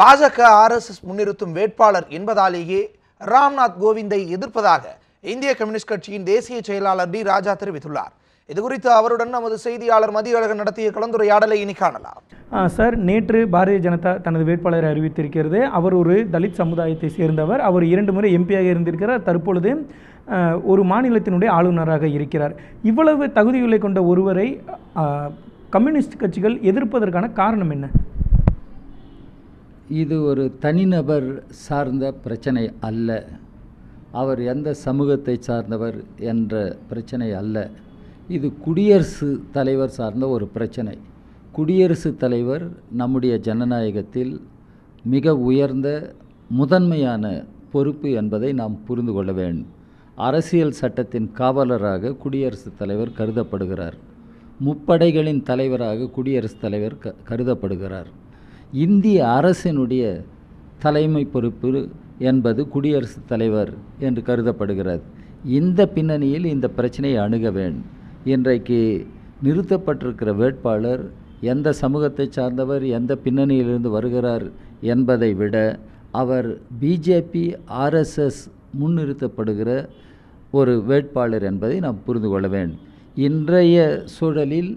பாஜக ஆர்எஸ்எஸ் முன்னிறுத்தும் வேட்பாளர் என்பதாலேயே ராம்நாத் கோவிந்தை எதிர்ப்பதாக இந்திய கம்யூனிஸ்ட் கட்சியின் தேசிய செயலாளர் டி ராஜா தெரிவித்துள்ளார். இதுகுறித்து அவருடன் நமது செய்தியாளர் மதியழகன் நடத்திய கலந்துரையாடலை இனி காணலாம். சார் நேற்று பாரதிய ஜனதா தனது வேட்பாளரை அறிவித்திருக்கிறது. அவர் ஒரு தலித் சமுதாயத்தை சேர்ந்தவர். அவர் இரண்டு முறை எம்பியாக இருந்திருக்கிறார். தற்பொழுது ஒரு மாநிலத்தினுடைய ஆளுநராக இருக்கிறார். இவ்வளவு தகுதிகளை கொண்ட ஒருவரை கம்யூனிஸ்ட் கட்சிகள் எதிர்ப்பதற்கான காரணம் என்ன? இது ஒரு தனிநபர் சார்ந்த பிரச்சனை அல்ல. அவர் எந்த சமூகத்தை சார்ந்தவர் என்ற பிரச்சனை அல்ல. இது குடியரசு தலைவர் சார்ந்த ஒரு பிரச்சனை. குடியரசுத் தலைவர் நம்முடைய ஜனநாயகத்தில் மிக உயர்ந்த முதன்மையான பொறுப்பு என்பதை நாம் புரிந்து கொள்ள வேண்டும். அரசியல் சட்டத்தின் காவலராக குடியரசுத் தலைவர் கருதப்படுகிறார். முப்படைகளின் தலைவராக குடியரசுத் தலைவர் க கருதப்படுகிறார். இந்திய அரசினுடைய தலைமை பொறுப்பு என்பது குடியரசுத் தலைவர் என்று கருதப்படுகிறது. இந்த பின்னணியில் இந்த பிரச்சனையை அணுக வேண்டும் இன்றைக்கு நிறுத்தப்பட்டிருக்கிற வேட்பாளர் எந்த சமூகத்தை சார்ந்தவர் எந்த பின்னணியிலிருந்து வருகிறார் என்பதை விட அவர் பிஜேபி ஆர்எஸ்எஸ் முன்னிறுத்தப்படுகிற ஒரு வேட்பாளர் என்பதை நாம் புரிந்து கொள்ள வேண்டும் இன்றைய சூழலில்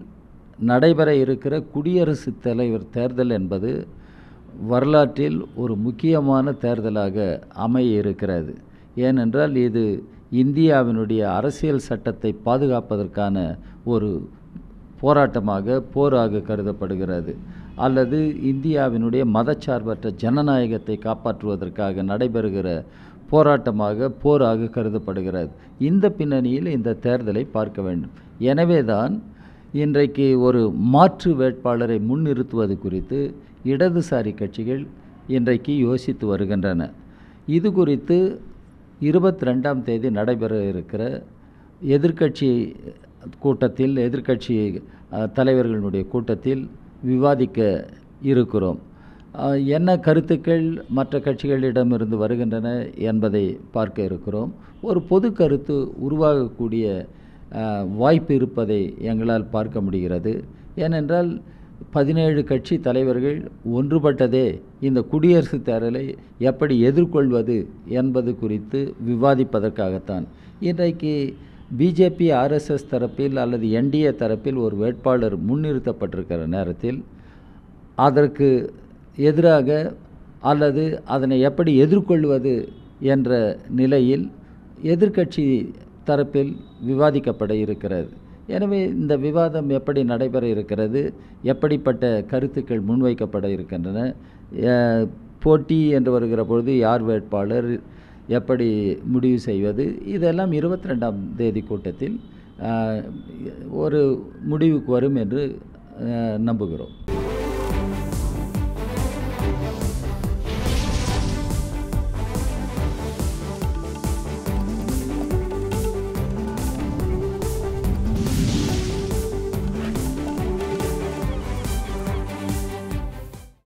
நடைபெற இருக்கிற குடியரசுத் தலைவர் தேர்தல் என்பது வரலாற்றில் ஒரு முக்கியமான தேர்தலாக அமைய இருக்கிறது ஏனென்றால் இது இந்தியாவினுடைய அரசியல் சட்டத்தை பாதுகாப்பதற்கான ஒரு போராட்டமாக போராக கருதப்படுகிறது. அல்லது இந்தியாவினுடைய மதச்சார்பற்ற ஜனநாயகத்தை காப்பாற்றுவதற்காக நடைபெறுகிற போராட்டமாக போராக கருதப்படுகிறது. இந்த பின்னணியில் இந்த தேர்தலை பார்க்க வேண்டும். எனவேதான் இன்றைக்கு ஒரு மாற்று வேட்பாளரை முன்னிறுத்துவது குறித்து இடதுசாரி கட்சிகள் இன்றைக்கு யோசித்து வருகின்றன. இது குறித்து இருபத்தி ரெண்டாம் தேதி நடைபெற இருக்கிற எதிர்க்கட்சி கூட்டத்தில் எதிர்க்கட்சி தலைவர்களுடைய கூட்டத்தில் விவாதிக்க இருக்கிறோம். என்ன கருத்துக்கள் மற்ற கட்சிகளிடமிருந்து வருகின்றன என்பதை பார்க்க இருக்கிறோம். ஒரு பொது கருத்து உருவாகக்கூடிய வாய்ப்பு இருப்பதை எங்களால் பார்க்க முடிகிறது. ஏனென்றால் பதினேழு கட்சி தலைவர்கள் ஒன்றுபட்டதே இந்த குடியரசுத் தேரலை எப்படி எதிர்கொள்வது என்பது குறித்து விவாதிப்பதற்காகத்தான். இன்றைக்கு பிஜேபி ஆர்எஸ்எஸ் தரப்பில் அல்லது என்டிஏ தரப்பில் ஒரு வேட்பாளர் முன்னிறுத்தப்பட்டிருக்கிற நேரத்தில் அதற்கு எதிராக அல்லது அதனை எப்படி எதிர்கொள்வது என்ற நிலையில் எதிர்க்கட்சி தரப்பில் விவாதிக்கப்பட இருக்கிறது. எனவே இந்த விவாதம் எப்படி நடைபெற இருக்கிறது எப்படிப்பட்ட கருத்துக்கள் முன்வைக்கப்பட இருக்கின்றன போட்டி என்று வருகிற பொழுது யார் வேட்பாளர் எப்படி முடிவு செய்வது இதெல்லாம் இருபத்தி ரெண்டாம் தேதி கூட்டத்தில் ஒரு முடிவுக்கு வரும் என்று நம்புகிறோம்.